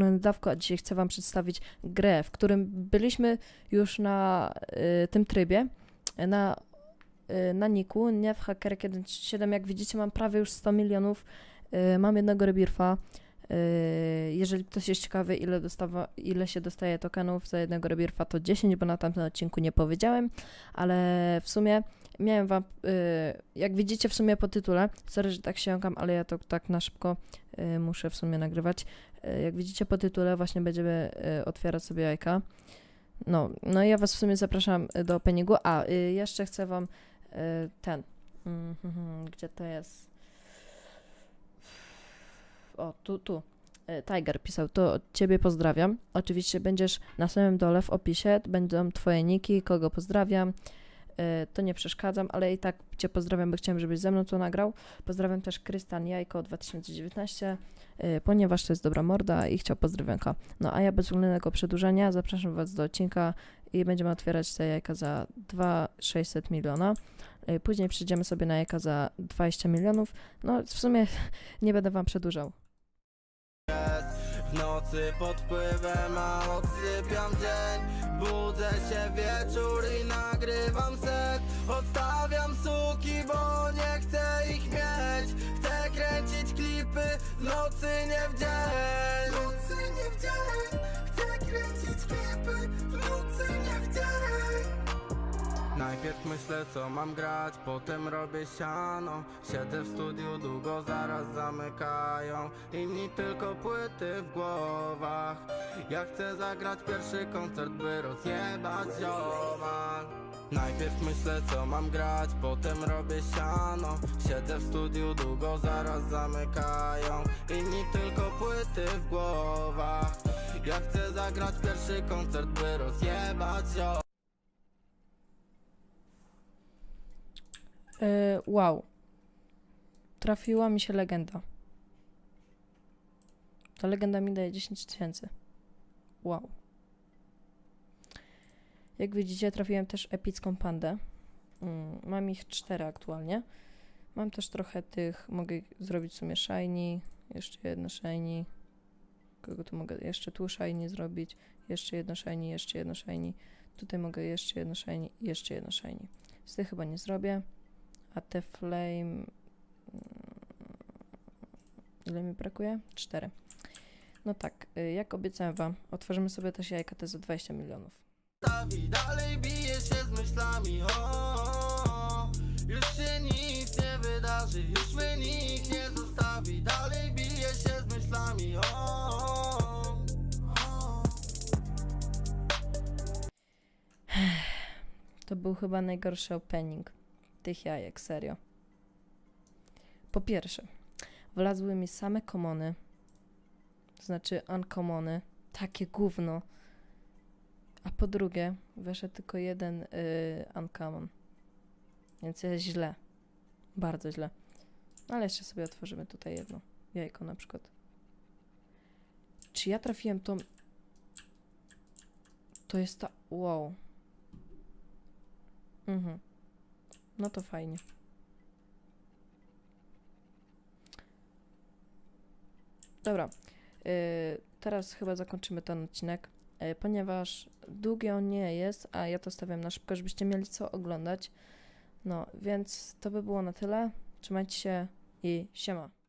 strony Dawko, a dzisiaj chcę Wam przedstawić grę, w którym byliśmy już na y, tym trybie, na, y, na Niku, nie w Hackerek 1.7. Jak widzicie, mam prawie już 100 milionów. Y, mam jednego rebirfa. Y, jeżeli ktoś jest ciekawy, ile, dostawa, ile się dostaje tokenów za jednego rebirfa, to 10, bo na tamtym odcinku nie powiedziałem, ale w sumie miałem wam, y, jak widzicie w sumie po tytule, sorry, że tak się jąkam, ale ja to tak na szybko y, muszę w sumie nagrywać. Y, jak widzicie po tytule właśnie będziemy y, otwierać sobie jajka. No, no ja was w sumie zapraszam y, do openingu. A, y, jeszcze chcę wam y, ten, gdzie to jest? O, tu, tu. Y, Tiger pisał, to od ciebie pozdrawiam. Oczywiście będziesz na samym dole w opisie, będą twoje niki, kogo pozdrawiam. Y, To nie przeszkadzam, ale i tak cię pozdrawiam, bo chciałem, żebyś ze mną to nagrał. Pozdrawiam też Krystan Jajko 2019, y, ponieważ to jest dobra morda i chciał pozdrowionka. No a ja bez względnego przedłużenia zapraszam was do odcinka i będziemy otwierać te jajka za 2,600 miliona. Y, Później przejdziemy sobie na jajka za 20 milionów. No w sumie nie będę wam przedłużał. W nocy pod wpływem, a odsypiam dzień Budzę się wieczór i nagrywam set myślę co mam grać, potem robię siano. Siedzę w studiu długo, zaraz zamykają. Inni tylko płyty w głowach. Ja chcę zagrać pierwszy koncert, by rozjebać ziomal. Najpierw myślę co mam grać, potem robię siano. Siedzę w studiu długo, zaraz zamykają. Inni tylko płyty w głowach. Ja chcę zagrać pierwszy koncert, by rozjebać ziomal wow. Trafiła mi się legenda. Ta legenda mi daje 10 tysięcy. Wow. Jak widzicie, trafiłem też epicką pandę. Mm, mam ich cztery aktualnie. Mam też trochę tych, mogę zrobić w sumie shiny, jeszcze jedno shiny. Kogo tu mogę? Jeszcze tu shiny zrobić, jeszcze jedno shiny, jeszcze jedno shiny. Tutaj mogę jeszcze jedno shiny, jeszcze jedno shiny. Z tych chyba nie zrobię. A te flame. mm, Ile mi brakuje? Cztery. No tak, y, jak obiecałem wam, otworzymy sobie też jajka te za 20 milionów. Dalej bije się z myślami o, o, o. Już się nic nie wydarzy Już mnie nikt nie zostawi Dalej bije się z myślami o, o, o. To był chyba najgorszy opening tych jajek, serio. Po pierwsze, wlazły mi same komony, to znaczy uncommony, takie gówno. A po drugie, weszedł tylko jeden y, uncommon. Więc jest źle. Bardzo źle. Ale jeszcze sobie otworzymy tutaj jedno jajko na przykład. Czy ja trafiłem tą... To jest ta... Wow. Mhm. No to fajnie. Dobra. Yy, teraz chyba zakończymy ten odcinek, yy, ponieważ długi on nie jest, a ja to stawiam na szybko, żebyście mieli co oglądać. No, więc to by było na tyle. Trzymajcie się i siema.